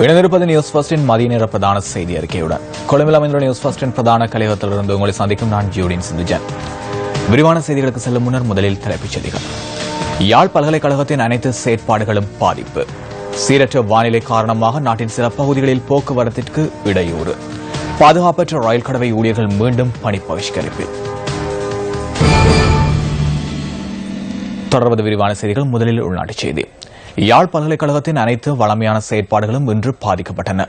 இணைந்திருப்பது நியூஸ் ஃபர்ஸ்டின் மதிய நேர பிரதான செய்தி அறிக்கையுடன். கொழும்பில் அமைந்துள்ள நியூஸ் ஃபர்ஸ்டின் பிரதான கலையகத்திலிருந்து உங்களை சந்திக்கும் நான் ஜியோடின் சிந்துஜன். விரிவான செய்திகளுக்கு செல்லும் முன்னர் முதலில் தலைப்புச் செய்திகள். யாழ் பல்கலைக்கழகத்தின் அனைத்து செயற்பாடுகளும் பாதிப்பு. சீரற்ற வானிலை காரணமாக நாட்டின் சில பகுதிகளில் போக்குவரத்திற்கு இடையூறு. பாதுகாப்பற்ற ரயில் கடவை ஊழியர்கள் மீண்டும் பணி பகிஷ்கரிப்பு. தொடர்வது விரிவான செய்திகள். முதலில் உள்நாட்டுச் செய்தி. யாழ் பல்கலைக்கழகத்தின் அனைத்து வளமையான செயற்பாடுகளும் இன்று பாதிக்கப்பட்டன.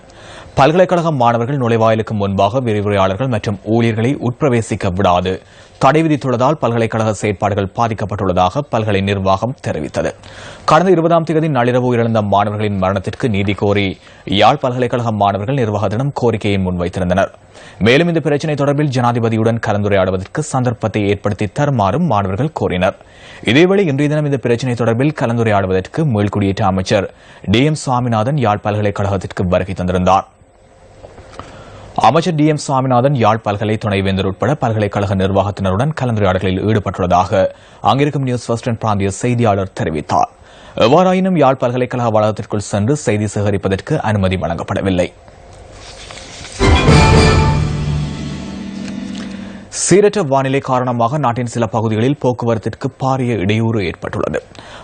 பல்கலைக்கழக மாணவர்கள் நுழைவாயிலுக்கு முன்பாக விரிவுரையாளர்கள் மற்றும் ஊழியர்களை உட்பிரவேசிக்க விடாது. தடை விதித்துள்ளதால் பல்கலைக்கழக செயற்பாடுகள் பாதிக்கப்பட்டுள்ளதாக பல்கலை நிர்வாகம் தெரிவித்தது. கடந்த இருபதாம் தேதி நள்ளிரவு உயிரிழந்த மாணவர்களின் மரணத்திற்கு நீதி கோரி யாழ் பல்கலைக்கழக மாணவர்கள் நிர்வாகத்திடம் கோரிக்கையை முன்வைத்திருந்தனர். மேலும் இந்த பிரச்சினை தொடர்பில் ஜனாதிபதியுடன் கலந்துரையாடுவதற்கு சந்தர்ப்பத்தை ஏற்படுத்தி தருமாறும் மாணவர்கள் கோரினர். இதேவேளை இன்றைய தினம் இந்த பிரச்சினை தொடர்பில் கலந்துரையாடுவதற்கு மேல்குடியேற்ற அமைச்சர் டி எம் சுவாமிநாதன் யாழ் பல்கலைக்கழகத்திற்கு வருகை தந்திருந்தார். அமைச்சர் டி எம் சுவாமிநாதன் யாழ் பல்கலை துணைவேந்தர் உட்பட பல்கலைக்கழக நிர்வாகத்தினருடன் கலந்துரையாடல்களில் ஈடுபட்டுள்ளதாக அங்கிருக்கும் நியூஸ் வெஸ்டர்ன் பிராந்திய செய்தியாளர் தெரிவித்தார். எவ்வாறாயினும் யாழ் பல்கலைக்கழக வளாகத்திற்குள் சென்று செய்தி சேகரிப்பதற்கு அனுமதி வழங்கப்படவில்லை. சீரற்ற வானிலை காரணமாக நாட்டின் சில பகுதிகளில் போக்குவரத்திற்கு பாரிய இடையூறு ஏற்பட்டுள்ளது.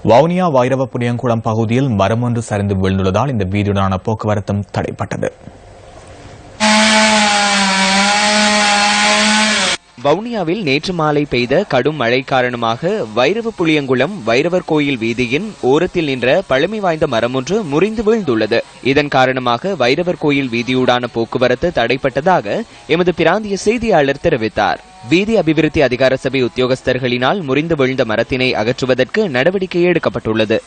வவுனியா வைரவ புனியங்குளம் பகுதியில் மரம் ஒன்று சரிந்து விழுந்துள்ளதால் இந்த வீதியுடனான போக்குவரத்தும் தடைப்பட்டது வவுனியாவில் நேற்று மாலை பெய்த கடும் மழை காரணமாக வைரவ புளியங்குளம் வைரவர் கோயில் வீதியின் ஓரத்தில் நின்ற பழமை வாய்ந்த மரம் ஒன்று முறிந்து வீழ்ந்துள்ளது. இதன் காரணமாக வைரவர் கோயில் வீதியூடான போக்குவரத்து தடைப்பட்டதாக எமது பிராந்திய செய்தியாளர் தெரிவித்தார். வீதி அபிவிருத்தி அதிகார சபை உத்தியோகஸ்தர்களினால் முறிந்து விழுந்த மரத்தினை அகற்றுவதற்கு நடவடிக்கை எடுக்கப்பட்டுள்ளது.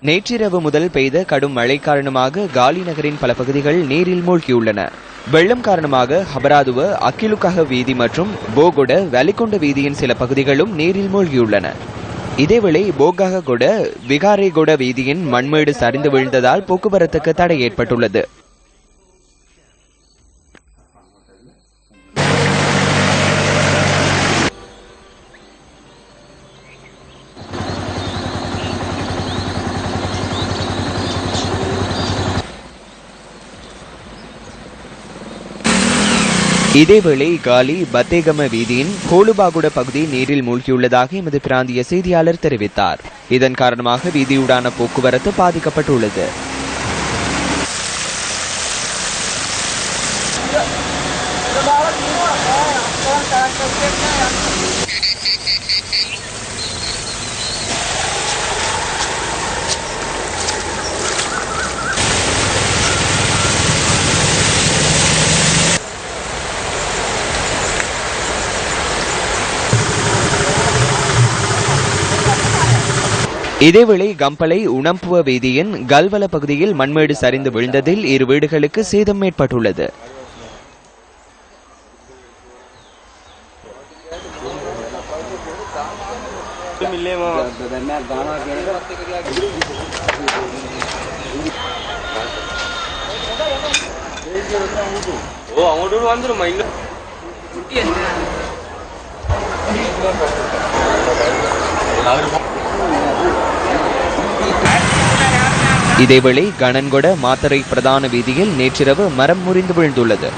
நேற்றிரவு முதல் பெய்த கடும் மழை காரணமாக காலி நகரின் பல பகுதிகள் நீரில் மூழ்கியுள்ளன. வெள்ளம் காரணமாக ஹபராதுவ அக்கிலுக்காக வீதி மற்றும் போகுட வலிகொண்ட வீதியின் சில பகுதிகளும் நீரில் மூழ்கியுள்ளன. இதேவேளை போகாக கூட விகாரேகுட வீதியின் மண்மேடு சரிந்து விழுந்ததால் போக்குவரத்துக்கு தடை ஏற்பட்டுள்ளது. இதேவேளை காலி பத்தேகம வீதியின் கோலுபாகுட பகுதி நீரில் மூழ்கியுள்ளதாக எமது பிராந்திய செய்தியாளர் தெரிவித்தார். இதன் காரணமாக வீதியூடான போக்குவரத்து பாதிக்கப்பட்டுள்ளது. இதேவேளை கம்பளை உணம்புவ வீதியின் கல்வல பகுதியில் மண்மேடு சரிந்து விழுந்ததில் இரு வீடுகளுக்கு சேதம் ஏற்பட்டுள்ளது. வந்துடும் இதேவேளை கணன்கொட மாத்தரை பிரதான வீதியில் நேற்றிரவு மரம் முறிந்து விழுந்துள்ளது.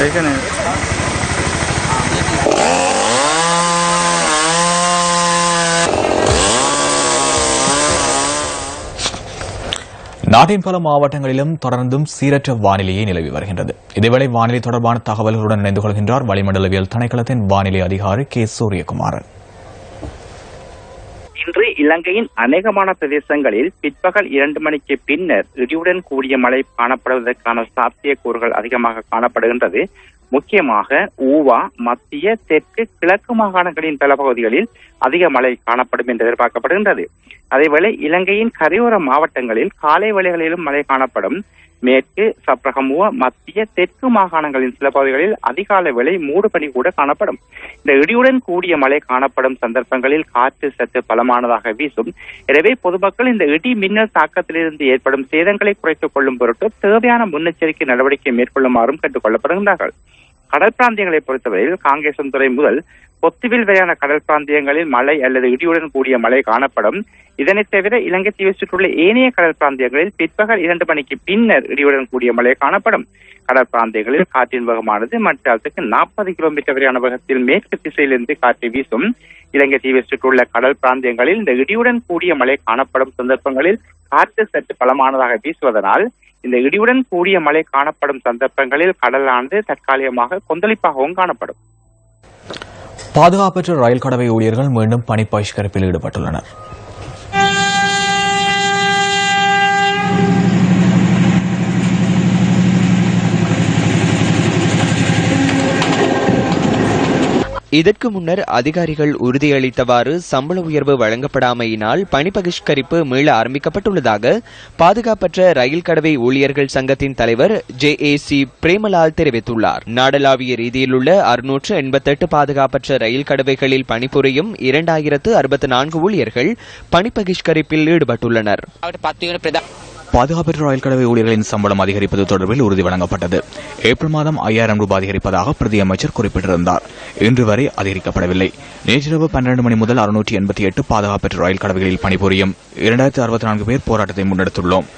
देखने நாட்டின் பல மாவட்டங்களிலும் தொடர்ந்தும் சீரற்ற வானிலையே நிலவி வருகின்றது. இதேவேளை வானிலை தொடர்பான தகவல்களுடன் இணைந்து கொள்கின்றார் வளிமண்டலவியல் திணைக்களத்தின் வானிலை அதிகாரி கே. சூரியகுமாரன். இன்று இலங்கையின் அநேகமான பிரதேசங்களில் பிற்பகல் இரண்டு மணிக்கு பின்னர் இடியுடன் கூடிய மழை காணப்படுவதற்கான சாத்தியக்கூறுகள் அதிகமாக காணப்படுகின்றது. முக்கியமாக ஊவா மத்திய தெற்கு கிழக்கு மாகாணங்களின் பல பகுதிகளில் அதிக மழை காணப்படும் என்று எதிர்பார்க்கப்படுகின்றது. அதேவேளை இலங்கையின் கரையோர மாவட்டங்களில் காலை வேளைகளிலும் மழை காணப்படும். மேற்கு சப்ரகமுவ மத்திய தெற்கு மாகாணங்களின் சில பகுதிகளில் அதிகாலை வேளை மூடுபனி கூட காணப்படும். இந்த இடியுடன் கூடிய மழை காணப்படும் சந்தர்ப்பங்களில் காற்று சற்று பலமானதாக வீசும். எனவே பொதுமக்கள் இந்த இடி மின்னல் தாக்கத்திலிருந்து ஏற்படும் சேதங்களை குறைத்துக் கொள்ளும் பொருட்டு தேவையான முன்னெச்சரிக்கை நடவடிக்கை மேற்கொள்ளுமாறும் கேட்டுக் கொள்ளப்படுகின்றார்கள் கடல் பிராந்தியங்களை பொறுத்தவரையில் காங்கேசன்துறை முதல் கொத்துவில் வரையான கடல் பிராந்தியங்களில் மழை அல்லது இடியுடன் கூடிய மழை காணப்படும். இதனைத் தவிர இலங்கை தீவை சுற்றுள்ள ஏனைய கடல் பிராந்தியங்களில் பிற்பகல் இரண்டு மணிக்கு பின்னர் இடியுடன் கூடிய மழை காணப்படும். கடற்பிராந்தியங்களில் காற்றின் வேகமானது மற்றத்துக்கு நாற்பது கிலோமீட்டர் வரையான வேகத்தில் மேற்கு திசையிலிருந்து காற்று வீசும். இலங்கை தீவை சுற்றுள்ள கடல் பிராந்தியங்களில் இந்த இடியுடன் கூடிய மழை காணப்படும் சந்தர்ப்பங்களில் காற்று சற்று பலமானதாக வீசுவதனால் இந்த இடியுடன் கூடிய மழை காணப்படும் சந்தர்ப்பங்களில் கடலானது தற்காலிகமாக கொந்தளிப்பாகவும் காணப்படும். பாதுகாப்பற்ற ரயில் கடவை ஊழியர்கள் மீண்டும் பணி பகிஷ்கரிப்பில் ஈடுபட்டுள்ளனர். இதற்கு முன்னர் அதிகாரிகள் உறுதியளித்தவாறு சம்பள உயர்வு வழங்கப்படாமையினால் பணி பகிஷ்கரிப்பு மீள ஆரம்பிக்கப்பட்டுள்ளதாக பாதுகாப்பற்ற ரயில் கடவை ஊழியர்கள் சங்கத்தின் தலைவர் ஜே ஏ சி பிரேமலால் தெரிவித்துள்ளார். நாடளாவிய ரீதியிலுள்ள அறுநூற்று எண்பத்தெட்டு பாதுகாப்பற்ற ரயில் கடவைகளில் பணிபுரியும் இரண்டாயிரத்து அறுபத்தி நான்கு ஊழியர்கள் பணி பகிஷ்கரிப்பில் ஈடுபட்டுள்ளனர். பாதுகாப்பற்ற ரயில் கடவை ஊழியர்களின் சம்பளம் அதிகரிப்பது தொடர்பில் உறுதி வழங்கப்பட்டது. ஏப்ரல் மாதம் ஐயாயிரம் ரூபாய் அதிகரிப்பதாக பிரதியமைச்சர் குறிப்பிட்டிருந்தார். இன்று வரை அதிகரிக்கப்படவில்லை. நேற்றிரவு பன்னிரண்டு மணி முதல் அறுநூற்றி எண்பத்தி எட்டு பாதுகாப்பற்ற ரயில் கடவைகளில் பணிபுரியும் இரண்டாயிரத்தி அறுபத்தி நான்கு பேர் போராட்டத்தை முன்னெடுத்துள்ளோம்.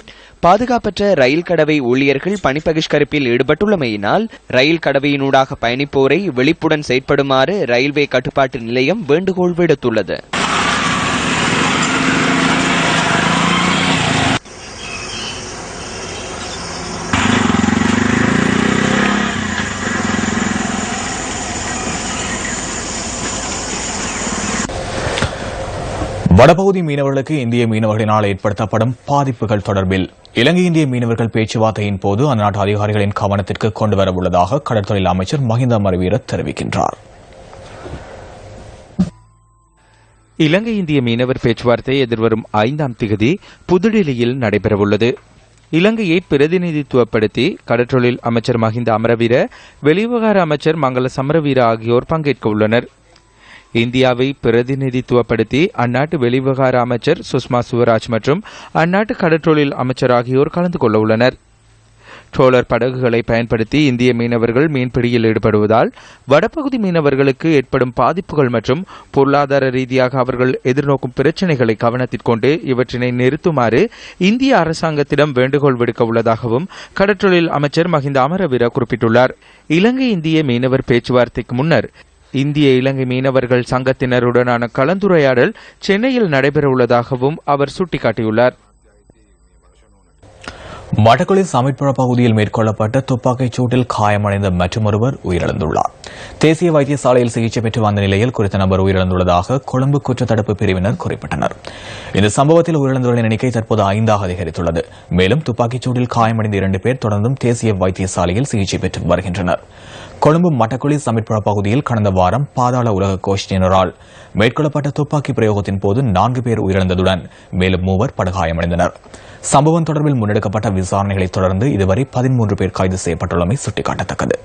பாதுகாப்பற்ற ரயில் கடவை ஊழியர்கள் பணிப்பகிஷ்கரிப்பில் ஈடுபட்டுள்ளமையினால் ரயில் கடவையினூடாக பயணிப்போரை விழிப்புடன் செயற்படுமாறு ரயில்வே கட்டுப்பாட்டு நிலையம் வேண்டுகோள் விடுத்துள்ளது. வடபகுதி மீனவர்களுக்கு இந்திய மீனவர்களினால் ஏற்படுத்தப்படும் பாதிப்புகள் தொடர்பில் இலங்கை இந்திய மீனவர்கள் பேச்சுவார்த்தையின் போது அந்நாட்டு அதிகாரிகளின் கவனத்திற்கு கொண்டுவர உள்ளதாக கடற்தொழில் அமைச்சர் மஹிந்த மரவீர தெரிவிக்கின்றார். இலங்கை இந்திய மீனவர் பேச்சுவார்த்தை எதிர்வரும் ஐந்தாம் திகதி புதுடில்லியில் நடைபெறவுள்ளது. இலங்கையை பிரதிநிதித்துவப்படுத்தி கடற்றொழில் அமைச்சர் மஹிந்த அமரவீர வெளிவிவகார அமைச்சர் மங்கள சமரவீர ஆகியோர் பங்கேற்க உள்ளனர். இந்தியாவை பிரதிநிதித்துவப்படுத்தி அந்நாட்டு வெளிவிவகார அமைச்சர் சுஷ்மா சுவராஜ் மற்றும் அந்நாட்டு கடற்றொழில் அமைச்சர் ஆகியோர் கலந்து கொள்ள உள்ளனர். ட்ரோலர் படகுகளை பயன்படுத்தி இந்திய மீனவர்கள் மீன்பிடியில் ஈடுபடுவதால் வடபகுதி மீனவர்களுக்கு ஏற்படும் பாதிப்புகள் மற்றும் பொருளாதார ரீதியாக அவர்கள் எதிர்நோக்கும் பிரச்சினைகளை கவனத்தில் கொண்டு இவற்றினை நிறுத்துமாறு இந்திய அரசாங்கத்திடம் வேண்டுகோள் விடுக்க உள்ளதாகவும் கடற்றொழில் அமைச்சர் மஹிந்த அமரவீர குறிப்பிட்டுள்ளார். இலங்கை இந்திய மீனவர் பேச்சுவார்த்தைக்கு முன்னர் இந்திய இலங்கை மீனவர்கள் சங்கத்தினருடனான கலந்துரையாடல் சென்னையில் நடைபெறவுள்ளதாகவும் அவர் சுட்டிக்காட்டியுள்ளார். வடகொலி சமிட்புர பகுதியில் மேற்கொள்ளப்பட்ட துப்பாக்கிச் சூட்டில் காயமடைந்த மற்றொருவர் உயிரிழந்துள்ளார். தேசிய வைத்தியசாலையில் சிகிச்சை பெற்று வந்த நிலையில் குறித்த நபர் உயிரிழந்துள்ளதாக கொழும்பு குற்றத்தடுப்பு பிரிவினர் குறிப்பிட்டனர். இந்த சம்பவத்தில் உயிரிழந்தவர்களின் எண்ணிக்கை தற்போது ஐந்தாக அதிகரித்துள்ளது. மேலும் துப்பாக்கிச்சூடில் காயமடைந்த இரண்டு பேர் தொடர்ந்தும் தேசிய வைத்தியசாலையில் சிகிச்சை பெற்று வருகின்றனர். கொழும்பு மட்டக்குழி சமிட்புர பகுதியில் கடந்த வாரம் பாதாள உலக கோஷ்டியினரால் மேற்கொள்ளப்பட்ட துப்பாக்கி பிரயோகத்தின் போது நான்கு பேர் உயிரிழந்ததுடன் மேலும் மூவர் படுகாயமடைந்தனர். சம்பவம் தொடர்பில் முன்னெடுக்கப்பட்ட விசாரணைகளைத் தொடர்ந்து இதுவரை பதிமூன்று பேர் கைது செய்யப்பட்டுள்ளமை சுட்டிக்காட்டத்தக்கது.